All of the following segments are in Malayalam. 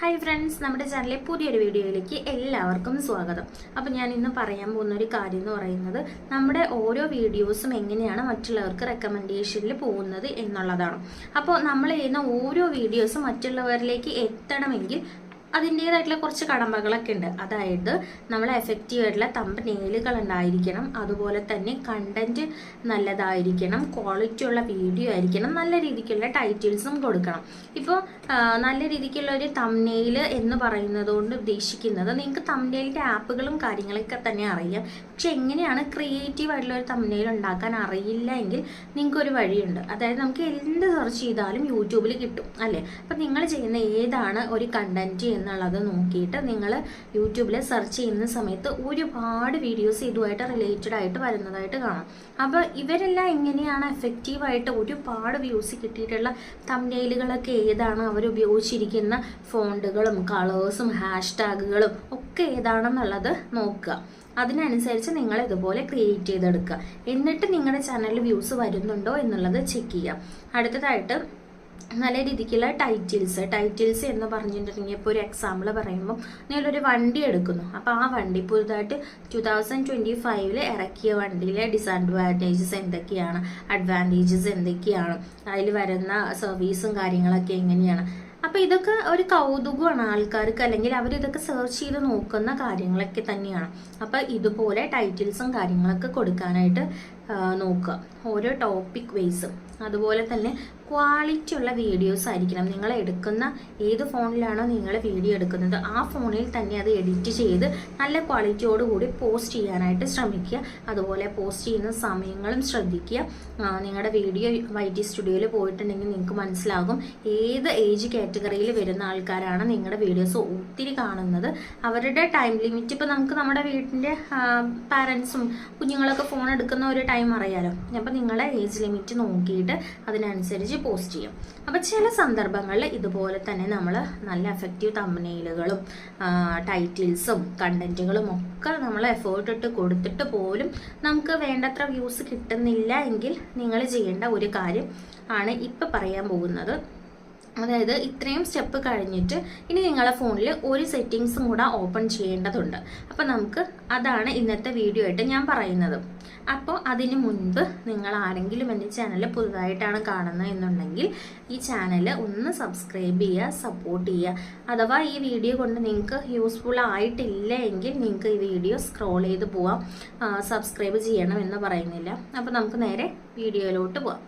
ഹായ് ഫ്രണ്ട്സ് നമ്മുടെ ചാനലിലെ പുതിയൊരു വീഡിയോയിലേക്ക് എല്ലാവർക്കും സ്വാഗതം. അപ്പോൾ ഞാൻ ഇന്ന് പറയാൻ പോകുന്ന ഒരു കാര്യം എന്ന് പറയുന്നത് നമ്മുടെ ഓരോ വീഡിയോസും എങ്ങനെയാണ് മറ്റുള്ളവർക്ക് റെക്കമെൻഡേഷനിൽ പോകുന്നത് എന്നുള്ളതാണ്. അപ്പോൾ നമ്മൾ ചെയ്യുന്ന ഓരോ വീഡിയോസും മറ്റുള്ളവരിലേക്ക് എത്തണമെങ്കിൽ അതിന്റേതായിട്ടുള്ള കുറച്ച് കടമ്പകളൊക്കെ ഉണ്ട്. അതായത് നമ്മൾ എഫക്റ്റീവ് ആയിട്ടുള്ള തമ്പ് നെയിലുകൾ ഉണ്ടായിരിക്കണം. അതുപോലെ തന്നെ കണ്ടന്റ് നല്ലതായിരിക്കണം. ക്വാളിറ്റി ഉള്ള വീഡിയോ ആയിരിക്കണം. നല്ല രീതിക്കുള്ള ടൈറ്റിൽസും കൊടുക്കണം. ഇപ്പോൾ നല്ല രീതിക്കുള്ള ഒരു തമ്നെയിൽ എന്ന് പറയുന്നത് കൊണ്ട് ഉദ്ദേശിക്കുന്നത് നിങ്ങൾക്ക് തമ്നെയിലിന്റെ ആപ്പുകളും കാര്യങ്ങളൊക്കെ തന്നെ അറിയാം. പക്ഷെ എങ്ങനെയാണ് ക്രിയേറ്റീവ് ആയിട്ടുള്ള ഒരു തമ്നെയിൽ ഉണ്ടാക്കാൻ അറിയില്ല എങ്കിൽ നിങ്ങൾക്കൊരു വഴിയുണ്ട്. അതായത് നമുക്ക് എന്ത് സെർച്ച് ചെയ്താലും യൂട്യൂബിൽ കിട്ടും അല്ലേ? അപ്പം നിങ്ങൾ ചെയ്യുന്ന ഏതാണ് ഒരു കണ്ടന്റ് എന്നുള്ളത് നോക്കിയിട്ട് നിങ്ങൾ യൂട്യൂബിൽ സെർച്ച് ചെയ്യുന്ന സമയത്ത് ഒരുപാട് വീഡിയോസ് ഇതുമായിട്ട് റിലേറ്റഡ് ആയിട്ട് വരുന്നതായിട്ട് കാണാം. അപ്പോൾ ഇവരെല്ലാം എങ്ങനെയാണ് എഫക്റ്റീവായിട്ട് ഒരുപാട് വ്യൂസ് കിട്ടിയിട്ടുള്ള തമ്മിലുകളൊക്കെ ഏതാണ് അവർ ഉപയോഗിച്ചിരിക്കുന്ന ഫോണ്ടുകളും കളേഴ്സും ഹാഷ് ടാഗുകളും ഒക്കെ ഏതാണെന്നുള്ളത് നോക്കുക. അതിനനുസരിച്ച് നിങ്ങൾ ഇതുപോലെ ക്രിയേറ്റ് ചെയ്തെടുക്കുക. എന്നിട്ട് നിങ്ങളുടെ ചാനലിൽ വ്യൂസ് വരുന്നുണ്ടോ എന്നുള്ളത് ചെക്ക് ചെയ്യുക. അടുത്തതായിട്ട് നല്ല രീതിക്കുള്ള ടൈറ്റിൽസ് ടൈറ്റിൽസ് എന്ന് പറഞ്ഞിട്ടുണ്ടെങ്കിൽ ഇപ്പോൾ ഒരു എക്സാമ്പിൾ പറയുമ്പോൾ നിങ്ങളൊരു വണ്ടി എടുക്കുന്നു. അപ്പോൾ ആ വണ്ടി പുതുതായിട്ട് ടു തൗസൻഡ് ട്വന്റി ഫൈവിൽ ഇറക്കിയ വണ്ടിയിലെ ഡിസഡ്വാന്റേജസ് എന്തൊക്കെയാണ് അഡ്വാന്റേജസ് എന്തൊക്കെയാണ് അതിൽ വരുന്ന സർവീസും കാര്യങ്ങളൊക്കെ എങ്ങനെയാണ്. അപ്പോൾ ഇതൊക്കെ ഒരു കൗതുകമാണ് ആൾക്കാർക്ക് അല്ലെങ്കിൽ അവർ ഇതൊക്കെ സെർച്ച് ചെയ്ത് നോക്കുന്ന കാര്യങ്ങളൊക്കെ തന്നെയാണ്. അപ്പോൾ ഇതുപോലെ ടൈറ്റിൽസും കാര്യങ്ങളൊക്കെ കൊടുക്കാനായിട്ട് നോക്കുക. ഓരോ ടോപ്പിക് വൈസും അതുപോലെ തന്നെ ക്വാളിറ്റി ഉള്ള വീഡിയോസ് ആയിരിക്കണം. നിങ്ങൾ എടുക്കുന്ന ഏത് ഫോണിലാണോ നിങ്ങൾ വീഡിയോ എടുക്കുന്നത്. ആ ഫോണിൽ തന്നെ അത് എഡിറ്റ് ചെയ്ത് നല്ല ക്വാളിറ്റിയോടുകൂടി പോസ്റ്റ് ചെയ്യാനായിട്ട് ശ്രമിക്കുക. അതുപോലെ പോസ്റ്റ് ചെയ്യുന്ന സമയങ്ങളും ശ്രദ്ധിക്കുക. നിങ്ങളുടെ വീഡിയോ വൈ ടി സ്റ്റുഡിയോയിൽ പോയിട്ടുണ്ടെങ്കിൽ നിങ്ങൾക്ക് മനസ്സിലാകും ഏത് ഏജ് കാറ്റഗറിയിൽ വരുന്ന ആൾക്കാരാണ് നിങ്ങളുടെ വീഡിയോസ് ഒത്തിരി കാണുന്നത്. അവരുടെ ടൈം ലിമിറ്റ് ഇപ്പോൾ നമുക്ക് നമ്മുടെ വീട്ടിന്റെ പാരൻസും കുഞ്ഞുങ്ങളൊക്കെ ഫോൺ എടുക്കുന്ന ഒരു ടൈം അറിയാലോ. അപ്പോൾ നിങ്ങളെ ഏജ് ലിമിറ്റ് നോക്കിയിട്ട് അതിനനുസരിച്ച് പോസ്റ്റ് ചെയ്യും. അപ്പോൾ ചില സന്ദർഭങ്ങളിൽ ഇതുപോലെ തന്നെ നമ്മൾ നല്ല എഫക്റ്റീവ് തമ്മനെയിലുകളും ടൈറ്റിൽസും കണ്ടന്റുകളും ഒക്കെ നമ്മൾ എഫേർട്ട് ഇട്ട് കൊടുത്തിട്ട് പോലും നമുക്ക് വേണ്ടത്ര വ്യൂസ് കിട്ടുന്നില്ല എങ്കിൽ നിങ്ങൾ ചെയ്യേണ്ട ഒരു കാര്യം ആണ് ഇപ്പം പറയാൻ പോകുന്നത്. അതായത് ഇത്രയും സ്റ്റെപ്പ് കഴിഞ്ഞിട്ട് ഇനി നിങ്ങളുടെ ഫോണിൽ ഒരു സെറ്റിങ്സും കൂടെ ഓപ്പൺ ചെയ്യേണ്ടതുണ്ട്. അപ്പോൾ നമുക്ക് അതാണ് ഇന്നത്തെ വീഡിയോ ആയിട്ട് ഞാൻ പറയുന്നത്. അപ്പോൾ അതിന് മുൻപ് നിങ്ങൾ ആരെങ്കിലും എന്റെ ചാനൽ പുതുതായിട്ടാണ് കാണുന്നത് എന്നുണ്ടെങ്കിൽ ഈ ചാനൽ ഒന്ന് സബ്സ്ക്രൈബ് ചെയ്യുക സപ്പോർട്ട് ചെയ്യുക. അഥവാ ഈ വീഡിയോ കൊണ്ട് നിങ്ങൾക്ക് യൂസ്ഫുൾ ആയിട്ടില്ല എങ്കിൽ നിങ്ങൾക്ക് ഈ വീഡിയോ സ്ക്രോൾ ചെയ്ത് പോവാം. സബ്സ്ക്രൈബ് ചെയ്യണം എന്ന് പറയുന്നില്ല. അപ്പോൾ നമുക്ക് നേരെ വീഡിയോയിലോട്ട് പോവാം.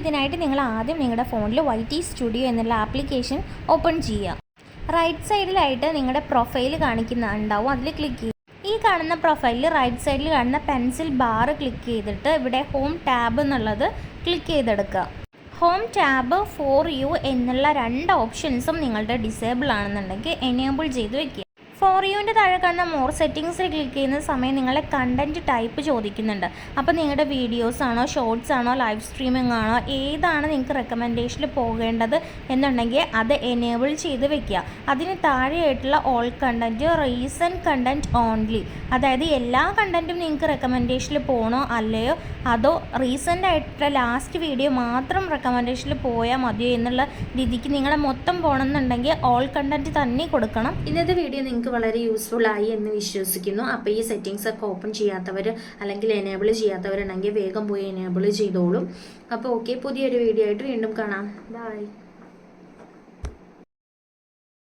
ഇതിനായിട്ട് നിങ്ങൾ ആദ്യം നിങ്ങളുടെ ഫോണിൽ വൈ ടി സ്റ്റുഡിയോ എന്നുള്ള ആപ്ലിക്കേഷൻ ഓപ്പൺ ചെയ്യുക. റൈറ്റ് സൈഡിലായിട്ട് നിങ്ങളുടെ പ്രൊഫൈൽ കാണിക്കുന്ന ഉണ്ടാവും അതിൽ ക്ലിക്ക് ചെയ്യുക. ഈ കാണുന്ന പ്രൊഫൈലിൽ റൈറ്റ് സൈഡിൽ കാണുന്ന പെൻസിൽ ബാർ ക്ലിക്ക് ചെയ്തിട്ട് ഇവിടെ ഹോം ടാബ് എന്നുള്ളത് ക്ലിക്ക് ചെയ്തെടുക്കുക. ഹോം ടാബ് ഫോർ യു എന്നുള്ള രണ്ട് ഓപ്ഷൻസും നിങ്ങളുടെ ഡിസേബിൾ ആണെന്നുണ്ടെങ്കിൽ എനേബിൾ ചെയ്ത് വെക്കുക. ഫോർ യുവിന്റെ താഴെ കാണുന്ന മോർ സെറ്റിങ്സിൽ ക്ലിക്ക് ചെയ്യുന്ന സമയം നിങ്ങളെ കണ്ടന്റ് ടൈപ്പ് ചോദിക്കുന്നുണ്ട്. അപ്പോൾ നിങ്ങളുടെ വീഡിയോസ് ആണോ ഷോർട്സ് ആണോ ലൈവ് സ്ട്രീമിംഗ് ആണോ ഏതാണ് നിങ്ങൾക്ക് റെക്കമെൻഡേഷനിൽ പോകേണ്ടത് എന്നുണ്ടെങ്കിൽ അത് എനേബിൾ ചെയ്ത് വെക്കുക. അതിന് താഴെയായിട്ടുള്ള all content recent content only അതായത് എല്ലാ കണ്ടന്റും നിങ്ങൾക്ക് റെക്കമെൻഡേഷനിൽ പോകണോ അല്ലയോ അതോ റീസെന്റ് ആയിട്ടുള്ള ലാസ്റ്റ് വീഡിയോ മാത്രം റെക്കമെൻഡേഷനിൽ പോയാൽ മതിയോ എന്നുള്ള രീതിക്ക് നിങ്ങളെ മൊത്തം പോകണമെന്നുണ്ടെങ്കിൽ ഓൾ കണ്ടന്റ് തന്നെ കൊടുക്കണം. ഇന്നത്തെ വീഡിയോ നിങ്ങൾക്ക് വളരെ യൂസ്ഫുൾ ആയി എന്ന് വിശ്വസിക്കുന്നു. അപ്പോൾ ഈ സെറ്റിങ്സ് ഒക്കെ ഓപ്പൺ ചെയ്യാത്തവർ അല്ലെങ്കിൽ എനേബിൾ ചെയ്യാത്തവരുണ്ടെങ്കിൽ വേഗം പോയി എനേബിൾ ചെയ്തോളും. അപ്പോൾ ഓക്കെ പുതിയൊരു വീഡിയോ ആയിട്ട് വീണ്ടും കാണാം. ബൈ